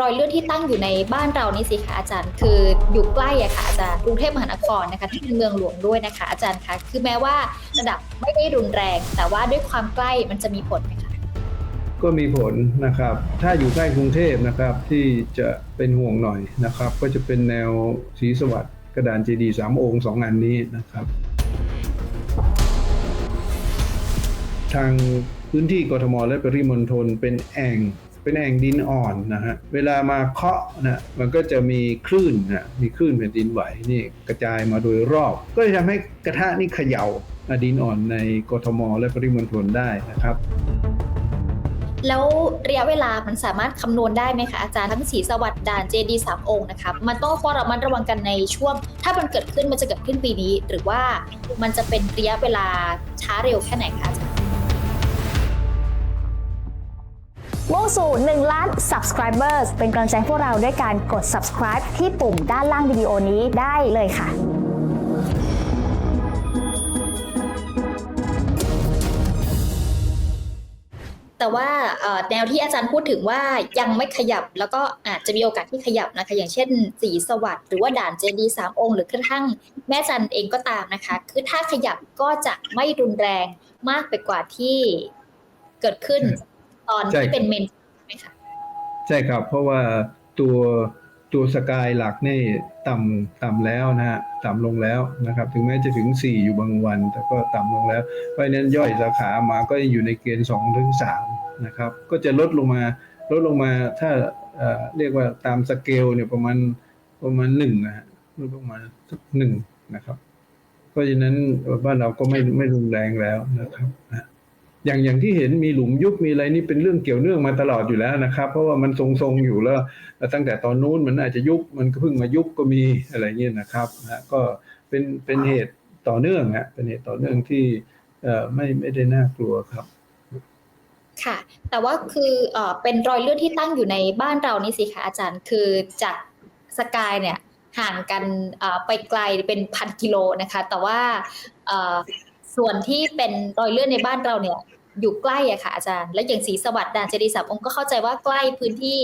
รอยเลื่อนที่ตั้งอยู่ในบ้านเรานี่สิคะอาจารย์ คืออยู่ใกล้อะค่ะอาจารย์กรุงเทพมหานครนะคะที่เป็นเมืองหลวงด้วยนะคะ อาจารย์คะคือแม้ว่าระดับไม่ได้รุนแรง แต่ว่าด้วยความใกล้มันจะมีผลไหมคะก็มีผลนะครับ ถ้าอยู่ใกล้กรุงเทพนะครับที่จะเป็นห่วงหน่อยนะครับ ก็จะเป็นแนวศรีสวัสดิ์กระดานเจดีสามองค์สองอันนี้นะครับ ทางพื้นที่กทมและปริมณฑลเป็นแอ่ง เป็นแอ่งดินอ่อนนะฮะ เวลามาเคาะนะมันก็จะมีคลื่นนะมีคลื่นแผ่นดินไหวนี่กระจายมาโดยรอบ ก็จะทำให้กระทะนี่เขย่าดินอ่อนในกทม และปริมณฑลได้นะครับแล้วระยะเวลามันสามารถคำนวณได้ไหมคะอาจารย์ทั้งสีสวัสดิ์ด่านเจดีสามองค์นะคะมันต้องเฝ้าระมัดระวังกันในช่วง ถ้ามันเกิดขึ้นมันจะเกิดขึ้นปีนี้ หรือว่ามันจะเป็นระยะเวลาช้าเร็วแค่ไหนคะอาจารย์ มุ่งสู่1ล้าน subscribers เป็นกำลังใจพวกเราด้วยการกด subscribe ที่ปุ่มด้านล่างวิดีโอนี้ได้เลยค่ะแต่ว่าแนวที่อาจารย์พูดถึงว่ายังไม่ขยับแล้วก็อาจจะมีโอกาสที่ขยับนะคะ อย่างเช่น สีสวัสดิ์หรือว่าด่านเจดีสามองค์ หรือกระทั่งแม่จันเองก็ตามนะคะ คือถ้าขยับก็จะไม่รุนแรงมากไปกว่าที่เกิดขึ้น ตอนใช่ที่เป็นเมนใช่ไหมคะใช่ครับ เพราะว่าตัวตัวสกายหลักนี่ต่ำต่ำแล้วนะฮะต่ำลงแล้วนะครับ ถึงแม้จะถึง 4 อยู่บางวัน แต่ก็ต่ำลงแล้ว เพราะฉะนั้นย่อยสาขามาก็อยู่ในเกณฑ์2ถึง3นะครับ ก็จะลดลงมาลดลงมาถ้าเอ่อเรียกว่าตามสเกลเนี่ยประมาณประมาณหนึ่งนะฮะลดลงมาสักหนึ่งนะครับ เพราะฉะนั้นบ้านเราก็ไม่ไม่รุนแรงแล้วนะครับนะ อย่างอย่างที่เห็นมีหลุมยุบมีอะไรนี่เป็นเรื่องเกี่ยวเนื่องมาตลอดอยู่แล้วนะครับ เพราะว่ามันทรงๆอยู่แล้ว ตั้งแต่ตอนนู้นมันอาจจะยุบมันก็เพิ่งมายุบก็มีอะไรเงี้ยนะครับนะก็เป็นเป็นเหตุต่อเนื่องฮะเป็นเหตุต่อเนื่องที่เอ่อไม่ไม่ได้น่ากลัวครับ ค่ะ แต่ว่าคือเอ่อเป็นรอยเลื่อนที่ตั้งอยู่ในบ้านเรานี่สิคะอาจารย์ คือจากสกายเนี่ยห่างกันเอ่อไปไกลเป็นพันกิโลนะคะ แต่ว่าเอ่อ ส่วนที่เป็นรอยเลื่อนในบ้านเราเนี่ย อยู่ใกล้อะค่ะอาจารย์ และอย่างสีสวัสดิ์ด่านเจดีย์สามองค์ก็เข้าใจว่าใกล้พื้นที่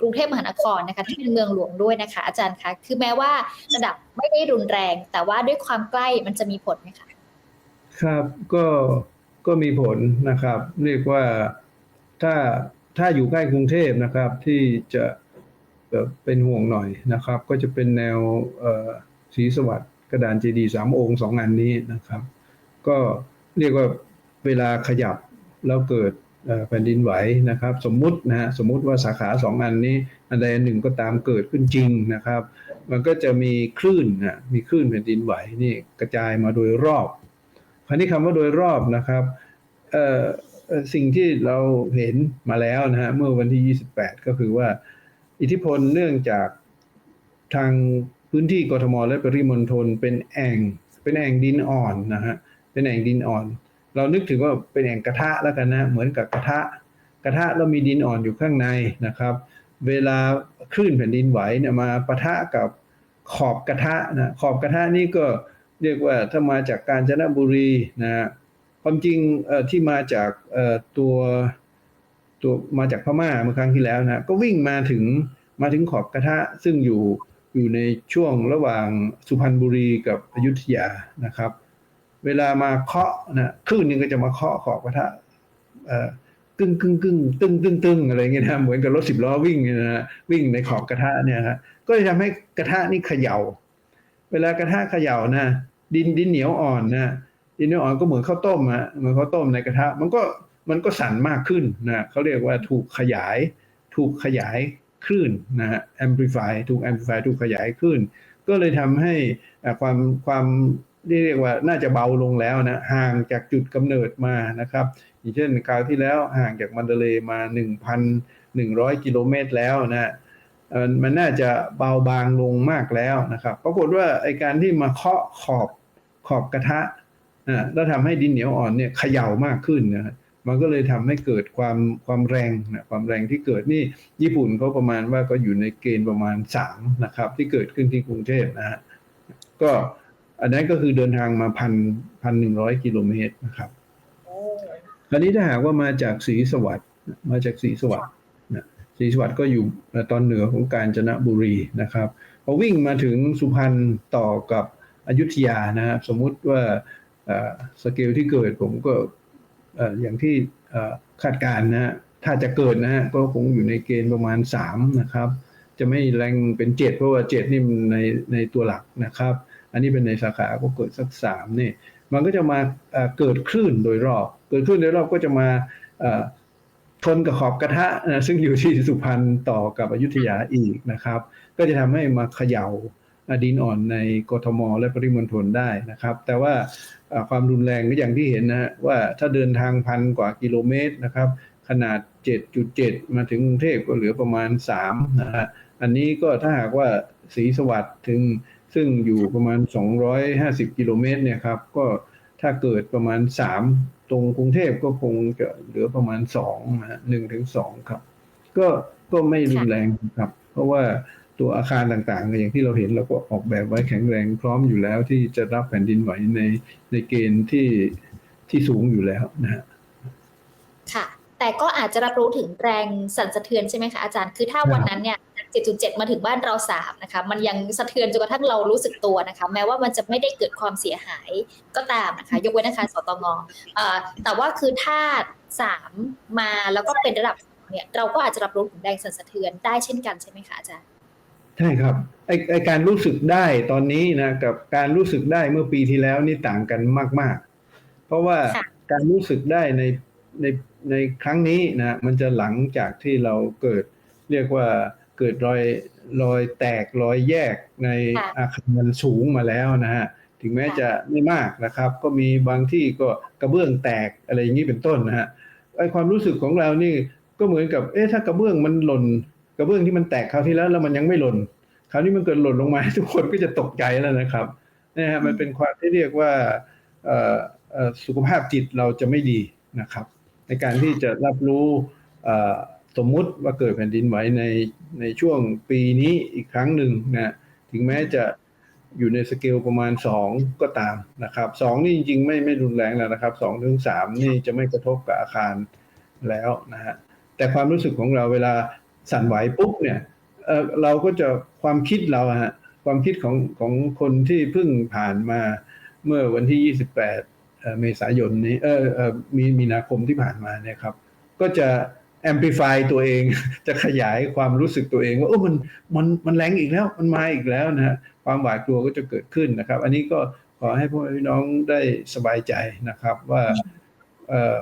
กรุงเทพมหานครนะคะที่เป็นเมืองหลวงด้วยนะคะ อาจารย์คะคือแม้ว่าระดับไม่ได้รุนแรง แต่ว่าด้วยความใกล้มันจะมีผลไหมคะครับก็ก็มีผลนะครับ เรียกว่าถ้าถ้าอยู่ใกล้กรุงเทพนะครับ ที่จะเอ่อเป็นห่วงหน่อยนะครับ ก็จะเป็นแนวเอ่อศรีสวัสดิ์กระดานเจดีสามองค์สองอันนี้นะครับ ก็เรียกว่าเวลาขยับแล้วเกิดแผ่นดินไหวนะครับ สมมุตินะฮะสมมุติว่าสาขาสองอันนี้ อันใดอันหนึ่งก็ตามเกิดขึ้นจริงนะครับ มันก็จะมีคลื่นนะมีคลื่นแผ่นดินไหวนี่กระจายมาโดยรอบคราวนี้คำว่าโดยรอบนะครับสิ่งที่เราเห็นมาแล้วนะฮะเมื่อวันที่ 28 ก็คือว่า อิทธิพลเนื่องจากทางพื้นที่กทมและปริมณฑลเป็นแอ่งเป็นแอ่งดินอ่อนนะฮะ เป็นแอ่งดินอ่อน เรานึกถึงว่าเป็นแอ่งกระทะแล้วกันนะ เหมือนกับกระทะ กระทะแล้วมีดินอ่อนอยู่ข้างในนะครับ เวลาคลื่นแผ่นดินไหวเนี่ยมาปะทะกับขอบกระทะนะขอบกระทะนี่ก็เรียกว่าถ้ามาจากกาญจนบุรีนะฮะความจริงที่มาจากตัวตัวมาจากพม่าเมื่อครั้งที่แล้วนะก็วิ่งมาถึงมาถึงขอบกระทะซึ่งอยู่อยู่ในช่วงระหว่างสุพรรณบุรีกับอยุธยานะครับ เวลามาเคาะนะคลื่นหนึงก็จะมาเคาะขอบกระทะกึ่งกึ่งกึ่งตึงตึงตึงอะไรเงี้ยนะเหมือนกับรถสิบล้อวิ่งนะฮะวิ่งในขอบกระทะเนี่ยฮะก็จะทำให้กระทะนี่เขย่า เวลากระทะเขย่านะดินดินเหนียวอ่อนนะดินเหนียวอ่อนก็เหมือนข้าวต้มอะเหมือนข้าวต้มในกระทะ มันก็มันก็สั่นมากขึ้นนะเขาเรียกว่าถูกขยาย ถูกขยายคลื่นนะฮะ amplify ถูก amplify ถูกขยายคลื่นก็เลยทำให้ความความ เรียกว่าน่าจะเบาลงแล้วนะห่างจากจุดกำเนิดมานะครับ อย่างเช่นคราวที่แล้วห่างจากมันเดเลย์มา 1,100 กิโลเมตรแล้วนะมันน่าจะเบาบางลงมากแล้วนะครับปรากฏว่าไอการที่มาเคาะขอบขอบกระทะอ่าแล้วทำให้ดินเหนียวอ่อนเนี่ยเขย่ามากขึ้นนะมันก็เลยทำให้เกิดความความแรงนะความแรงที่เกิดนี่ญี่ปุ่นเขาประมาณว่าก็อยู่ในเกณฑ์ประมาณ3นะครับที่เกิดขึ้นที่กรุงเทพนะฮะก็ อันนั้นก็คือเดินทางมาพันพันหนึ่งร้อยกิโลเมตรนะครับคราวนี้ถ้าหากว่ามาจากสีสวัสด์มาจากสีสวัสด์นะศรีสวัสดิ์ก็อยู่ตอนเหนือของกาญจนบุรีนะครับพอวิ่งมาถึงสุพรรณต่อกับอยุธยานะครับสมมุติว่าเอ่อสเกลที่เกิดผมก็เอ่ออย่างที่เอ่อคาดการณ์นะฮะถ้าจะเกิดนะฮะก็คงอยู่ในเกณฑ์ประมาณ 3 นะครับ จะไม่แรงเป็น 7 เพราะว่า 7 นี่มันในในตัวหลักนะครับ อันนี้เป็นในสาขาก็เกิดสัก3นี่มันก็จะมาเกิดคลื่นโดยรอบ เกิดคลื่นโดยรอบก็จะมาเอ่อชนกับขอบกระทะนะซึ่งอยู่ที่สุพรรณต่อกับอยุธยาอีกนะครับ ก็จะทำให้มาเขย่าดินอ่อนในกทม และปริมณฑลได้นะครับ แต่ว่าความรุนแรงก็อย่างที่เห็นนะฮะว่าถ้าเดินทางพันกว่ากิโลเมตรนะครับ ขนาด 7.7 มาถึงกรุงเทพก็เหลือประมาณ3นะฮะอันนี้ก็ถ้าหากว่าศรีสวัสดิ์ถึง ซึ่งอยู่ประมาณ 250 กิโลเมตรเนี่ยครับ ก็ถ้าเกิดประมาณ 3 ตรงกรุงเทพก็คงจะเหลือประมาณ2นะฮะ1ถึง2ครับ ก็ก็ไม่รุนแรงครับ เพราะว่าตัวอาคารต่างๆ อย่างที่เราเห็นเราก็ออกแบบไว้แข็งแรงพร้อมอยู่แล้วที่จะรับแผ่นดินไหวในในเกณฑ์ที่ที่สูงอยู่แล้วนะฮะค่ะ แต่ก็อาจจะรับรู้ถึงแรงสั่นสะเทือนใช่ไหมคะอาจารย์ คือถ้าวันนั้นเนี่ยจาก 7.7 มาถึงบ้านเรา 3 นะคะ มันยังสะเทือนจนกระทั่งเรารู้สึกตัวนะคะ แม้ว่ามันจะไม่ได้เกิดความเสียหายก็ตามนะคะ ยกเว้นอาคารสตงเอ่อแต่ว่าคือถ้า 3 มาแล้วก็เป็นระดับเนี่ย เราก็อาจจะรับรู้ถึงแรงสั่นสะเทือนได้เช่นกันใช่ไหมคะอาจารย์ใช่ครับไอไอการรู้สึกได้ตอนนี้นะกับการรู้สึกได้เมื่อปีที่แล้วนี่ต่างกันมาก ๆ เพราะว่าค่ะการรู้สึกได้ในในในครั้งนี้นะมันจะหลังจากที่เราเกิดเรียกว่า เกิดรอยรอยแตกรอยแยกในค่ะอาคารสูงมาแล้วนะฮะถึงแม้ค่ะจะไม่มากนะครับ ก็มีบางที่ก็กระเบื้องแตกอะไรอย่างนี้เป็นต้นนะฮะไอความรู้สึกของเรานี่ก็เหมือนกับเอ๊ะถ้ากระเบื้องมันหล่นกระเบื้องที่มันแตกคราวที่แล้วแล้วมันยังไม่หล่นคราวนี้มันเกิดหล่นลงมาทุกคนก็จะตกใจแล้วนะครับนะฮะมันเป็นความที่เรียกว่าเอ่อเอ่อสุขภาพจิตเราจะไม่ดีนะครับ ในการที่จะรับรู้เอ่อ สมมุติว่าเกิดแผ่นดินไหวในในช่วงปีนี้อีกครั้งหนึ่งนะถึงแม้จะอยู่ในสเกลประมาณ 2 ก็ตามนะครับ2นี่จริงๆ ไม่ไม่รุนแรงแล้วนะครับ2ถึง3นี่จะไม่กระทบกับอาคารแล้วนะฮะแต่ความรู้สึกของเราเวลาสั่นไหวปุ๊บเนี่ยเออเราก็จะความคิดเราฮะความคิดของของคนที่เพิ่งผ่านมาเมื่อวันที่ 28เอ่อเมษายนนี้เออเออมีมีนาคมที่ผ่านมาเนี่ยครับ ก็จะ amplify ตัวเองจะขยายความรู้สึกตัวเอง ว่าโอ้มันมันมันแรงอีกแล้ว มันมาอีกแล้วนะฮะความหวาดกลัวก็จะเกิดขึ้นนะครับ อันนี้ก็ขอให้พ่อพี่น้องได้สบายใจนะครับว่าเอ่อ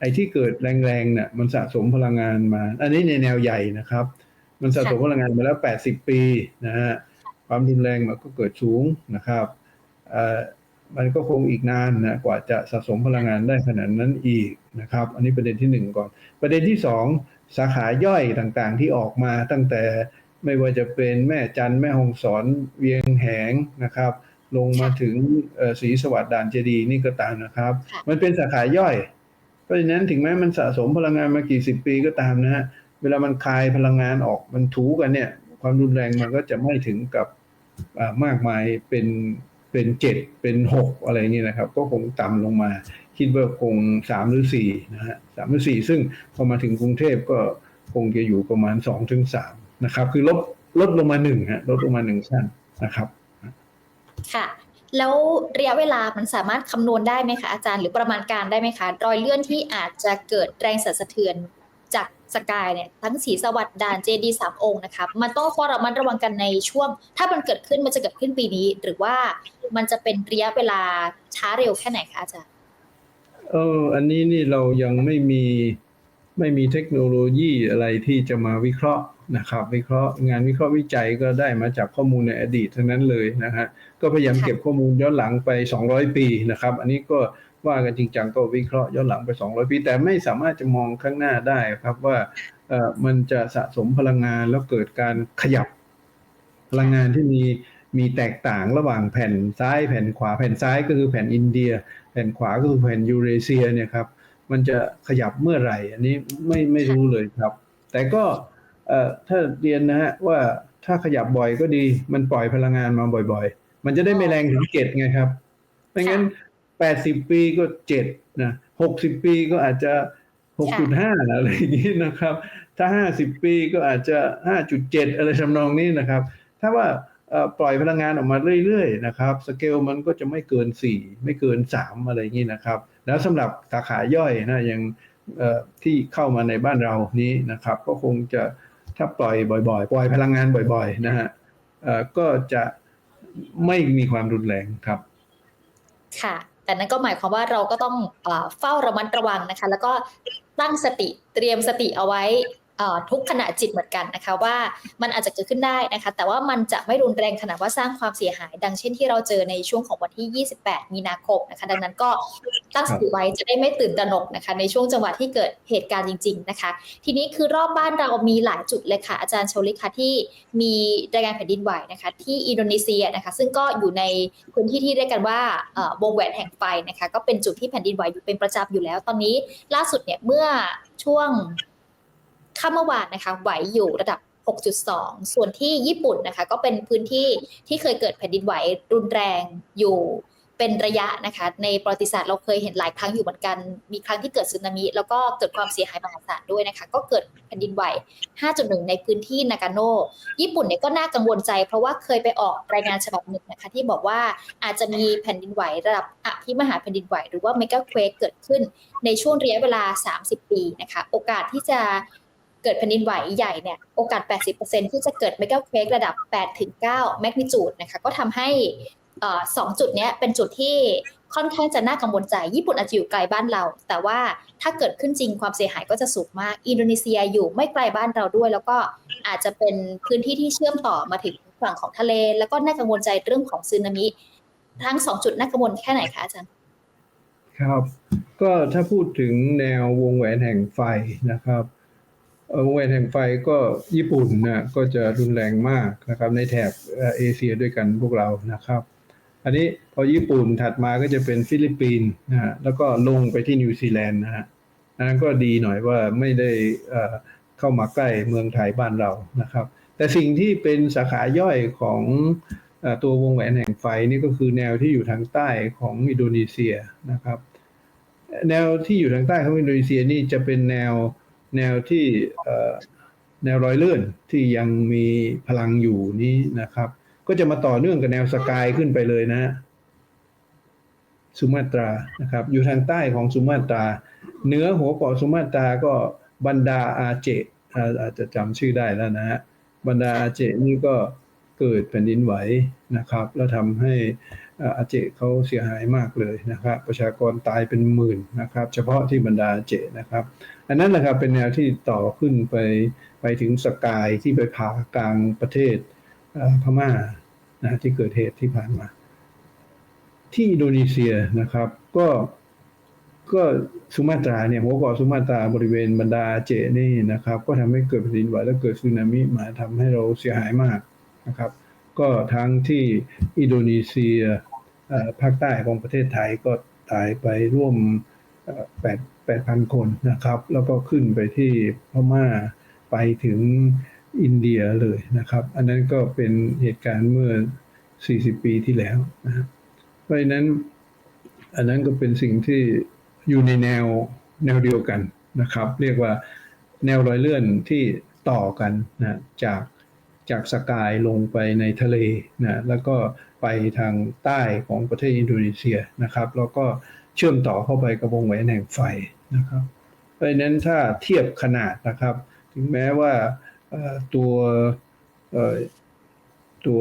ไอ้ที่เกิดแรงๆเนี่ยมันสะสมพลังงานมา อันนี้ในแนวใหญ่นะครับ มันสะสมพลังงานมาแล้ว 80 ปีนะฮะความรุนแรงมันก็เกิดสูงนะครับเอ่อ มันก็คงอีกนานนะกว่าจะสะสมพลังงานได้ขนาดนั้นอีกนะครับ อันนี้ประเด็นที่หนึ่งก่อน ประเด็นที่สองสาขาย่อยต่างๆที่ออกมาตั้งแต่ไม่ว่าจะเป็นแม่จันทร์แม่ฮองสอนเวียงแหงนะครับ ลงมาถึงเอ่อศรีสวัสดิ์ด่านเจดีย์นี่ก็ตามนะครับค่ะมันเป็นสาขาย่อย เพราะฉะนั้นถึงแม้มันสะสมพลังงานมากี่สิบปีก็ตามนะฮะเวลามันคายพลังงานออกมันถูกันเนี่ย ความรุนแรงมันก็จะไม่ถึงกับอ่ามากมายเป็น เป็นเจ็ดเป็นหกอะไรนี้นะครับ ก็คงต่ำลงมา คิดว่าคงสามหรือสี่นะฮะสามหรือสี่ซึ่งพอมาถึงกรุงเทพก็คงจะอยู่ประมาณสองถึงสามนะครับ คือลดลดลงมาหนึ่งฮะลดลงมาหนึ่งชั้นนะครับค่ะแล้วระยะเวลามันสามารถคำนวณได้ไหมคะอาจารย์หรือประมาณการได้ไหมคะ รอยเลื่อนที่อาจจะเกิดแรงสั่นสะเทือน สกายเนี่ยทั้งสีสวัสดิ์ด่านเจดีสามองค์นะคะมันต้องเฝ้าระมัดระวังกันในช่วง ถ้ามันเกิดขึ้นมันจะเกิดขึ้นปีนี้ หรือว่ามันจะเป็นระยะเวลาช้าเร็วแค่ไหนคะอาจารย์เอออันนี้นี่เรายังไม่มีไม่มีเทคโนโลยีอะไรที่จะมาวิเคราะห์นะครับ วิเคราะห์งานวิเคราะห์วิจัยก็ได้มาจากข้อมูลในอดีตทั้งนั้นเลยนะฮะก็พยายามเก็บข้อมูลย้อนหลังไป 200 ปีนะครับ อันนี้ก็ ว่ากันจริงจังก็วิเคราะห์ย้อนหลังไป 200 ปี แต่ไม่สามารถจะมองข้างหน้าได้ครับว่าเออมันจะสะสมพลังงานแล้วเกิดการขยับพลังงานที่มีมีแตกต่างระหว่างแผ่นซ้ายแผ่นขวาแผ่นซ้ายก็คือแผ่นอินเดีย แผ่นขวาก็คือแผ่นยูเรเซียเนี่ยครับมันจะขยับเมื่อไหร่ อันนี้ไม่ไม่รู้เลยครับ แต่ก็ถ้าเรียนนะฮะว่าถ้าขยับบ่อยก็ดี มันปล่อยพลังงานมาบ่อย ๆ มันจะได้ไม่แรงถึงเจ็ดไงครับไม่งั้น แปดสิบปีก็เจ็ดนะหกสิบปีก็อาจจะหกจุดห้าอะไรอย่างนี้นะครับ ถ้าห้าสิบปีก็อาจจะห้าจุดเจ็ดอะไรทำนองนี้นะครับ ถ้าว่าปล่อยพลังงานออกมาเรื่อยๆนะครับสเกลมันก็จะไม่เกินสี่ไม่เกินสามอะไรอย่างนี้นะครับ แล้วสำหรับสาขาย่อยนะอย่างที่เข้ามาในบ้านเรานี้นะครับ ก็คงจะถ้าปล่อยบ่อยๆ ปล่อยพลังงานบ่อยๆนะฮะก็จะไม่มีความรุนแรงครับ ค่ะ แต่นั่นก็หมายความว่าเราก็ต้องเอ่อเฝ้าระมัดระวังนะคะ แล้วก็ตั้งสติเตรียมสติเอาไว้ ทุกขณะจิตเหมือนกันนะคะว่ามันอาจจะเกิดขึ้นได้นะคะ แต่ว่ามันจะไม่รุนแรงขนาดว่าสร้างความเสียหาย ดังเช่นที่เราเจอในช่วงของวันที่ 28 มีนาคมนะคะ ดังนั้นก็ตั้งสติไว้จะได้ไม่ตื่นตระหนกนะคะ ในช่วงจังหวะที่เกิดเหตุการณ์จริง ๆนะคะ ทีนี้คือรอบบ้านเรามีหลายจุดเลยค่ะ อาจารย์โชลิคะที่มีรายงานแผ่นดินไหวนะคะ ที่อินโดนีเซียนะคะ ซึ่งก็อยู่ในพื้นที่ที่เรียกกันว่าวงแหวนแห่งไฟนะคะ ก็เป็นจุดที่แผ่นดินไหวอยู่เป็นประจำอยู่แล้ว ตอนนี้ล่าสุดเนี่ยเมื่อช่วง ค่ำเมื่อวานนะคะไหวอยู่ระดับ 6.2 ส่วนที่ญี่ปุ่นนะคะ ก็เป็นพื้นที่ที่เคยเกิดแผ่นดินไหวรุนแรงอยู่เป็นระยะนะคะ ในประวัติศาสตร์เราเคยเห็นหลายครั้งอยู่เหมือนกัน มีครั้งที่เกิดสึนามิ แล้วก็เกิดความเสียหายมหาศาลด้วยนะคะ ก็เกิดแผ่นดินไหว 5.1 ในพื้นที่นากาโนญี่ปุ่นเนี่ยก็น่ากังวลใจ เพราะว่าเคยไปออกรายงานฉบับหนึ่งนะคะ ที่บอกว่าอาจจะมีแผ่นดินไหวระดับอภิมหาแผ่นดินไหว หรือว่าเมกะเควกเกิดขึ้นในช่วงระยะเวลา 30 ปีนะคะ โอกาสที่จะ เกิดแผ่นดินไหวใหญ่เนี่ยโอกาส 80%ที่จะเกิดเมกะเควกระดับ 8-9 แมกนิจูดนะคะก็ทำให้สองจุดนี้เป็นจุดที่ค่อนข้างจะน่ากังวลใจ ญี่ปุ่นอาจจะอยู่ไกลบ้านเรา แต่ว่าถ้าเกิดขึ้นจริงความเสียหายก็จะสูงมาก อินโดนีเซียอยู่ไม่ไกลบ้านเราด้วย แล้วก็อาจจะเป็นพื้นที่ที่เชื่อมต่อมาถึงฝั่งของทะเล แล้วก็น่ากังวลใจเรื่องของสึนามิ ทั้งสองจุดน่ากังวลแค่ไหนคะอาจารย์ ครับ ก็ถ้าพูดถึงแนววงแหวนแห่งไฟนะครับ เวงแหวนแห่งไฟก็ญี่ปุ่นนะก็จะรุนแรงมากนะครับในแถบเอเชียด้วยกันพวกเรานะครับ อันนี้พอญี่ปุ่นถัดมาก็จะเป็นฟิลิปปินส์นะฮะแล้วก็ลงไปที่นิวซีแลนด์นะฮะนั้นก็ดีหน่อยว่าไม่ได้เข้ามาใกล้เมืองไทยบ้านเรานะครับ แต่สิ่งที่เป็นสาขาย่อยของอตัววงแหวนแห่งไฟนี่ก็คือแนวที่อยู่ทางใต้ของอินโดนีเซียนะครับ แนวที่อยู่ทางใต้ของอินโดนีเซียนี่จะเป็นแนว แนวที่แนวรอยเลื่อนที่ยังมีพลังอยู่นี้นะครับ ก็จะมาต่อเนื่องกับแนวสกายขึ้นไปเลยนะสุมาตรานะครับ อยู่ทางใต้ของสุมาตราเหนือหัวเกาะสุมาตราก็บันดาอาเจอาจจะจำชื่อได้แล้วนะฮะบันดาอาเจนี่ก็เกิดแผ่นดินไหวนะครับ แล้วทำให้ อาเจเขาเสียหายมากเลยนะครับ ประชากรตายเป็นหมื่นนะครับ เฉพาะที่บรรดาเจนะครับ อันนั้นนะครับเป็นแนวที่ต่อขึ้นไปไปถึงสกายที่ไปผ่ากลางประเทศพม่านะที่เกิดเหตุที่ผ่านมา ที่อินโดนีเซียนะครับก็ก็สุมาตราเนี่ยหัวเกาะสุมาตราบริเวณบรรดาเจนี่นะครับ ก็ทำให้เกิดแผ่นดินไหวและเกิดสึนามิมาทำให้เราเสียหายมากนะครับ ก็ทั้งที่อินโดนีเซีย ภาคใต้ของประเทศไทยก็ตายไปร่วมแปดแปดพันคนนะครับ แล้วก็ขึ้นไปที่พม่าไปถึงอินเดียเลยนะครับ อันนั้นก็เป็นเหตุการณ์เมื่อ 40 ปีที่แล้วนะเพราะฉะนั้นอันนั้นก็เป็นสิ่งที่อยู่ในแนวแนวเดียวกันนะครับ เรียกว่าแนวรอยเลื่อนที่ต่อกันนะจาก จากสกายลงไปในทะเลนะแล้วก็ไปทางใต้ของประเทศอินโดนีเซียนะครับแล้วก็เชื่อมต่อเข้าไปกับวงแหวนแห่งไฟนะครับ เพราะนั้นถ้าเทียบขนาดนะครับ ถึงแม้ว่าตัวตัว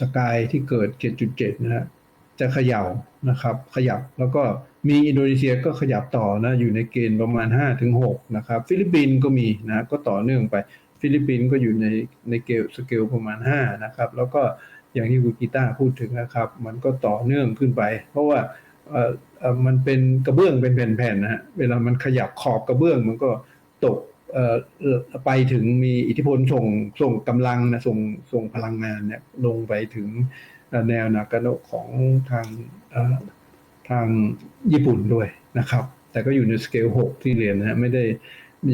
สกายที่เกิด 7.7 นะฮะจะเขย่านะครับ ขยับแล้วก็มีอินโดนีเซียก็ขยับต่อนะอยู่ในเกณฑ์ประมาณ 5-6 นะครับ ฟิลิปปินส์ก็มีนะก็ต่อเนื่องไป ฟิลิปปินส์ก็อยู่ในในเกลสเกลประมาณ 5 นะครับ แล้วก็อย่างที่คุณกีตาร์พูดถึงนะครับ มันก็ต่อเนื่องขึ้นไป เพราะว่าเอ่อมันเป็นกระเบื้องเป็นแผ่นๆนะฮะเวลามันขยับขอบกระเบื้องมันก็ตกเออไปถึงมีอิทธิพลส่งส่งกำลังนะส่งส่งพลังงานเนี่ยลงไปถึงแนวนากาโนะของทางทางญี่ปุ่นด้วยนะครับ แต่ก็อยู่ในสเกล 6 ที่เรียนนะฮะไม่ได้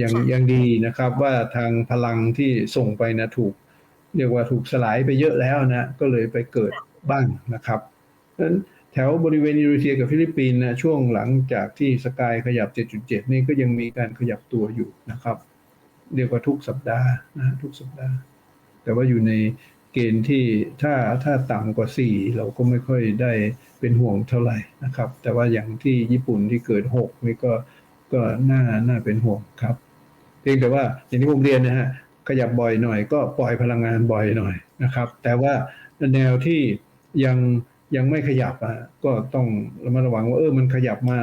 ยังค่ะยังดีนะครับว่าทางพลังที่ส่งไปนะถูก เรียกว่าถูกสลายไปเยอะแล้วนะก็เลยไปเกิดบ้างนะครับเพราะฉะนั้นแถวบริเวณอินโดนีเซียกับฟิลิปปินส์นะช่วงหลังจากที่สกายขยับ 7.7 นี่ก็ยังมีการขยับตัวอยู่นะครับ เรียกว่าทุกสัปดาห์นะทุกสัปดาห์ แต่ว่าอยู่ในเกณฑ์ที่ถ้าถ้าต่ำกว่า 4 เราก็ไม่ค่อยได้เป็นห่วงเท่าไหร่นะครับ แต่ว่าอย่างที่ญี่ปุ่นที่เกิด 6 นี่ก็ ก็น่าน่าเป็นห่วงครับ เพียงแต่ว่าอย่างที่ผมเรียนนะฮะขยับบ่อยหน่อย ก็ปล่อยพลังงานบ่อยหน่อยนะครับ แต่ว่าแนวที่ยังยังไม่ขยับอะก็ต้องระมัดระวังว่าเออมันขยับมา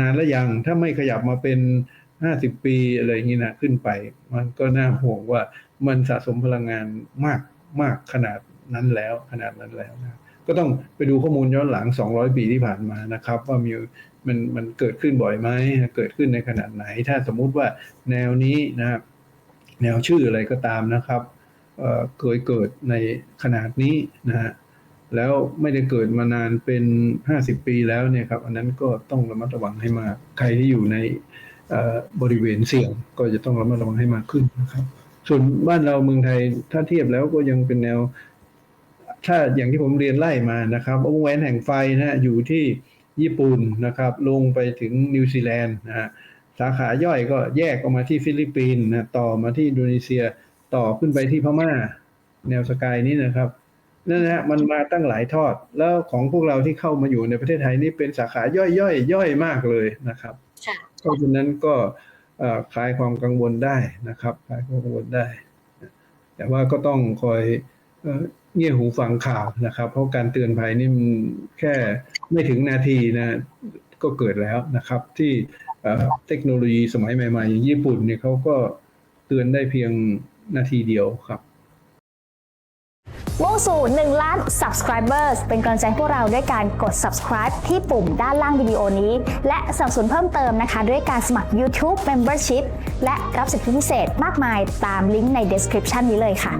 นานแล้วยังถ้าไม่ขยับมาเป็น50ปีอะไรอย่างนี้นะขึ้นไป มันก็น่าห่วงว่ามันสะสมพลังงานมากมากขนาดนั้นแล้วขนาดนั้นแล้วนะก็ต้องไปดูข้อมูลย้อนหลัง 200 ปีที่ผ่านมานะครับ ว่ามี มันมันเกิดขึ้นบ่อยไหมเกิดขึ้นในขนาดไหน ถ้าสมมุติว่าแนวนี้นะครับแนวชื่ออะไรก็ตามนะครับเเคยเกิดในขนาดนี้นะฮะแล้วไม่ได้เกิดมานานเป็น 50 ปีแล้วเนี่ยครับ อันนั้นก็ต้องระมัดระวังให้มาก ใครที่อยู่ในบริเวณเสี่ยงก็จะต้องระมัดระวังให้มากขึ้นนะครับ ส่วนบ้านเราเมืองไทยถ้าเทียบแล้วก็ยังเป็นแนว ถ้าอย่างที่ผมเรียนไล่มานะครับวงแหวนแห่งไฟนะอยู่ที่ ญี่ปุ่นนะครับ ลงไปถึงนิวซีแลนด์นะฮะสาขาย่อยก็แยกออกมาที่ฟิลิปปินส์นะต่อมาที่อินโดนีเซียต่อขึ้นไปที่พม่า แนวสกายนี้นะครับนั่นนะฮะมันมาตั้งหลายทอด แล้วของพวกเราที่เข้ามาอยู่ในประเทศไทยนี่เป็นสาขาย่อยย่อยย่อยมากเลยนะครับค่ะเพราะฉะนั้นก็เอ่อคลายความกังวลได้นะครับคลายความกังวลได้ แต่ว่าก็ต้องคอย เงี่ยหูฟังข่าวนะครับ เพราะการเตือนภัยนี่มันแค่ไม่ถึงนาทีนะก็เกิดแล้วนะครับ ที่เทคโนโลยีสมัยใหม่ๆอย่างญี่ปุ่นเนี่ยเขาก็เตือนได้เพียงนาทีเดียวครับมุ่งสู่ 1 ล้าน subscribers เป็นกำลังใจพวกเราด้วยการกด subscribe ที่ปุ่มด้านล่างวิดีโอนี้ และสับสนุนเพิ่มเติมนะคะ ด้วยการสมัคร YouTube Membership และรับสิทธิพิเศษมากมายตามลิงก์ใน description นี้เลยค่ะ